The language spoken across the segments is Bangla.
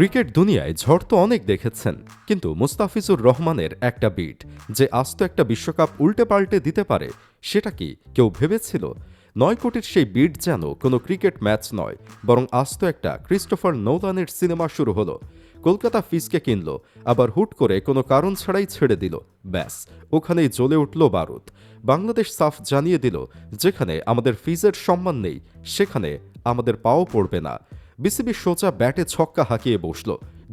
ক্রিকেট দুনিয়ায় ঝড় তো অনেক দেখেছেন, কিন্তু মুস্তাফিজুর রহমানের একটা বিট যে আস্ত একটা বিশ্বকাপ উল্টে পাল্টে দিতে পারে, সেটা কি কেউ ভেবেছিল? নয় কোটির সেই বিট যেন কোনো ক্রিকেট ম্যাচ নয়, বরং আস্ত একটা ক্রিস্টোফার নৌদানের সিনেমা শুরু হলো। কলকাতা ফিজকে কিনল, আবার হুট করে কোনো কারণ ছাড়াই ছেড়ে দিল। ব্যাস, ওখানেই জ্বলে উঠল বারুদ। বাংলাদেশ সাফ জানিয়ে দিল, যেখানে আমাদের ফিজের সম্মান নেই, সেখানে আমাদের পাও পড়বে না। বিসিবি সোজা ব্যাটে ছক্কা হাঁকিয়ে বসল।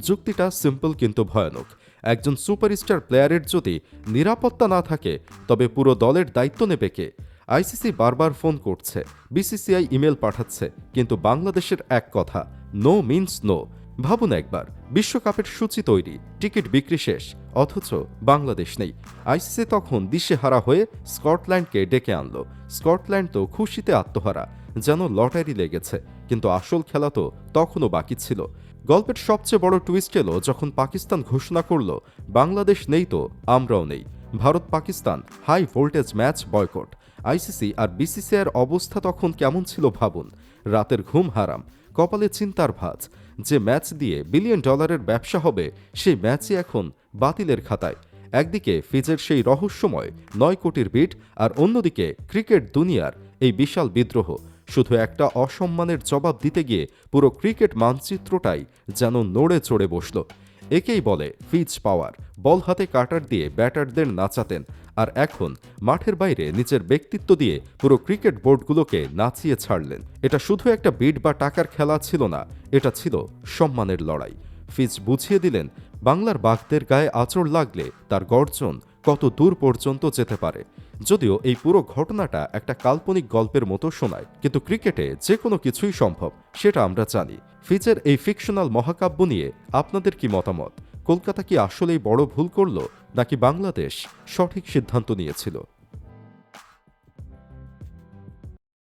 যুক্তিটা সিম্পল কিন্তু ভয়ানক। একজন সুপারস্টার প্লেয়ারের যদি নিরাপত্তা না থাকে, তবে পুরো দলের দায়িত্ব নেবে কে? আইসিসি বারবার ফোন করছে বিসিসিআই ইমেল পাঠাচ্ছে, কিন্তু বাংলাদেশের এক কথা নো মিন্স নো ভাবুন একবার, বিশ্বকাপের সূচি তৈরি, টিকিট বিক্রি শেষ, অথচ বাংলাদেশ নেই। আইসিসি তখন দিশেহারা হয়ে স্কটল্যান্ডকে ডেকে আনলো। স্কটল্যান্ড তো খুশিতে আত্মহারা, যেন লটারি লেগেছে। কিন্তু আসল খেলা তো তখনও বাকি ছিল। গল্পের সবচেয়ে বড় টুইস্ট এলো যখন পাকিস্তান ঘোষণা করল, বাংলাদেশ নেই তো, আমরাও নেই। Bharat Pakistan high voltage match boycott ICC আর বিসিসিআইয়ের অবস্থা তখন কেমন ছিল ভাবুন। রাতের ঘুম হারাম, কপালে চিন্তার ভাঁজ। যে ম্যাচ দিয়ে বিলিয়ন ডলারের ব্যবসা হবে, সেই ম্যাচই এখন বাতিলের খাতায়। একদিকে ফিজের সেই রহস্যময় নয় কোটির বিট, আর অন্যদিকে ক্রিকেট দুনিয়ার এই বিশাল বিদ্রোহ। শুধু একটা অসম্মানের জবাব দিতে গিয়ে পুরো ক্রিকেট মানচিত্রটাই যেন নড়ে চড়ে বসল। একেই বলে ফিজ পাওয়ার, বল হাতে কাটার দিয়ে ব্যাটারদের নাচাতেন আর এখন মাঠের বাইরে নিজের ব্যক্তিত্ব দিয়ে পুরো ক্রিকেট বোর্ডগুলোকে নাচিয়ে ছাড়লেন। এটা শুধু একটা বিট বা টাকার খেলা ছিল না, এটা ছিল সম্মানের লড়াই। ফিজ বুঝিয়ে দিলেন বাংলার বাঘদের গায়ে আচড় লাগলে তার গর্জন কত দূর পর্যন্ত যেতে পারে। যদিও এই পুরো ঘটনাটা একটা কাল্পনিক গল্পের মতো শোনায়, কিন্তু ক্রিকেটে যে কোনো কিছুই সম্ভব, সেটা আমরা জানি। ফিজের এই ফিকশনাল মহাকাব্য নিয়ে আপনাদের কি মতামত? কলকাতা কি আসলেই বড় ভুল করল, নাকি বাংলাদেশ সঠিক সিদ্ধান্ত নিয়েছিল?